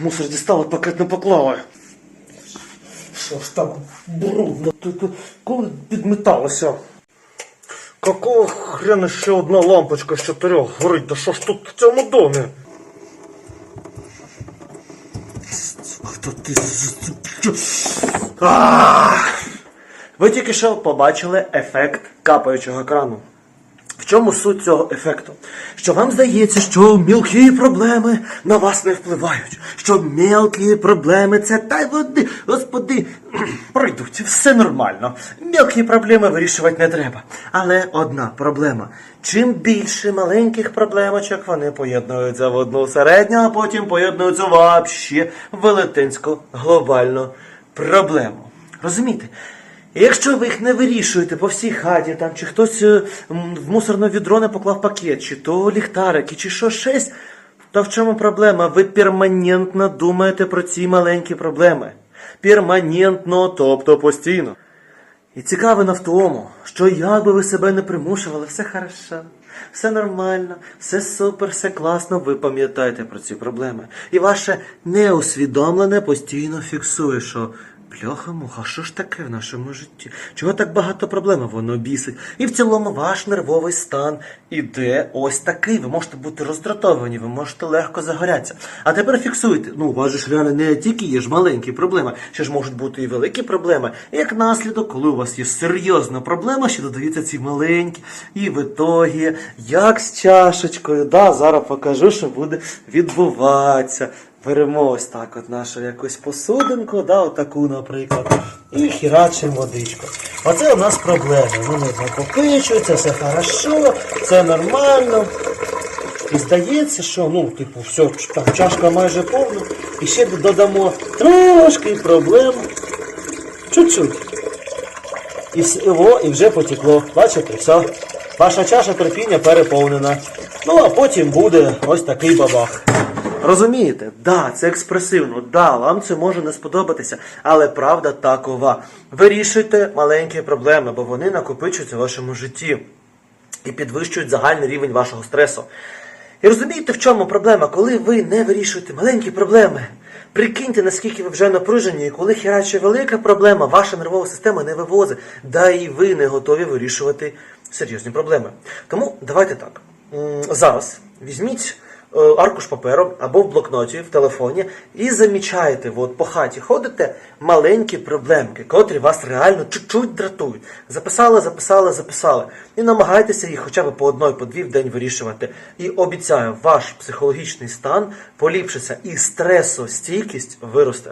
Мусор дістали, пакет не поклали. Що ж там брудно? Коли підметалося? Какого хрена ще одна лампочка з чотирьох горить? Да що ж тут в цьому домі? Ви тільки що побачили ефект капаючого крану. Чому суть цього ефекту? Що вам здається, що мілкі проблеми на вас не впливають, що мілкі проблеми це та й води, господи, пройдуть, все нормально. Мілкі проблеми вирішувати не треба. Але одна проблема. Чим більше маленьких проблемочок вони поєднуються в одну середню, а потім поєднуються вообще в велетенську глобальну проблему. Розумієте? І Якщо ви їх не вирішуєте по всій хаті, там, чи хтось е, в мусорне відро не поклав пакет, чи то ліхтарики, чи що щось, то в чому проблема? Ви перманентно думаєте про ці маленькі проблеми. Перманентно, тобто постійно. І цікавина в тому, що як би ви себе не примушували, все хорошо, все нормально, все супер, все класно, ви пам'ятаєте про ці проблеми. І ваше неусвідомлене постійно фіксує, що бляха муха, що ж таке в нашому житті? Чого так багато проблем воно бісить? І в цілому ваш нервовий стан іде ось такий. Ви можете бути роздратовані, ви можете легко загорятися. А тепер фіксуйте. Ну, у вас же ж реально не тільки є ж маленькі проблеми, ще ж можуть бути і великі проблеми. І як наслідок, коли у вас є серйозна проблема, ще додаються ці маленькі. І в ітогі, як з чашечкою, да, зараз покажу, що буде відбуватися. Беремо ось так от нашу якусь посудинку, да, отаку, наприклад, і хірачимо водичку. Оце у нас проблеми. Вони накопичуються, все хорошо, все нормально. І здається, що ну, типу, все, чашка майже повна, і ще додамо трошки проблем. Чуть-чуть. І, о, і вже потекло. Бачите, все. Ваша чаша терпіння переповнена. Ну, а потім буде ось такий бабах. Розумієте? Да, це експресивно, да, вам це може не сподобатися, але правда такова. Вирішуйте маленькі проблеми, бо вони накопичуються в вашому житті і підвищують загальний рівень вашого стресу. І розумієте, в чому проблема? Коли ви не вирішуєте маленькі проблеми, прикиньте, наскільки ви вже напружені, і коли хераче велика проблема, ваша нервова система не вивозить, да і ви не готові вирішувати серйозні проблеми. Тому давайте так. Зараз візьміть аркуш паперу або в блокноті, в телефоні, і замічаєте, от по хаті ходите маленькі проблемки, котрі вас реально чуть-чуть дратують. Записали, записали, записали. І намагайтеся їх хоча б по одної, по дві в день вирішувати. І обіцяю, ваш психологічний стан поліпшиться і стресостійкість виросте.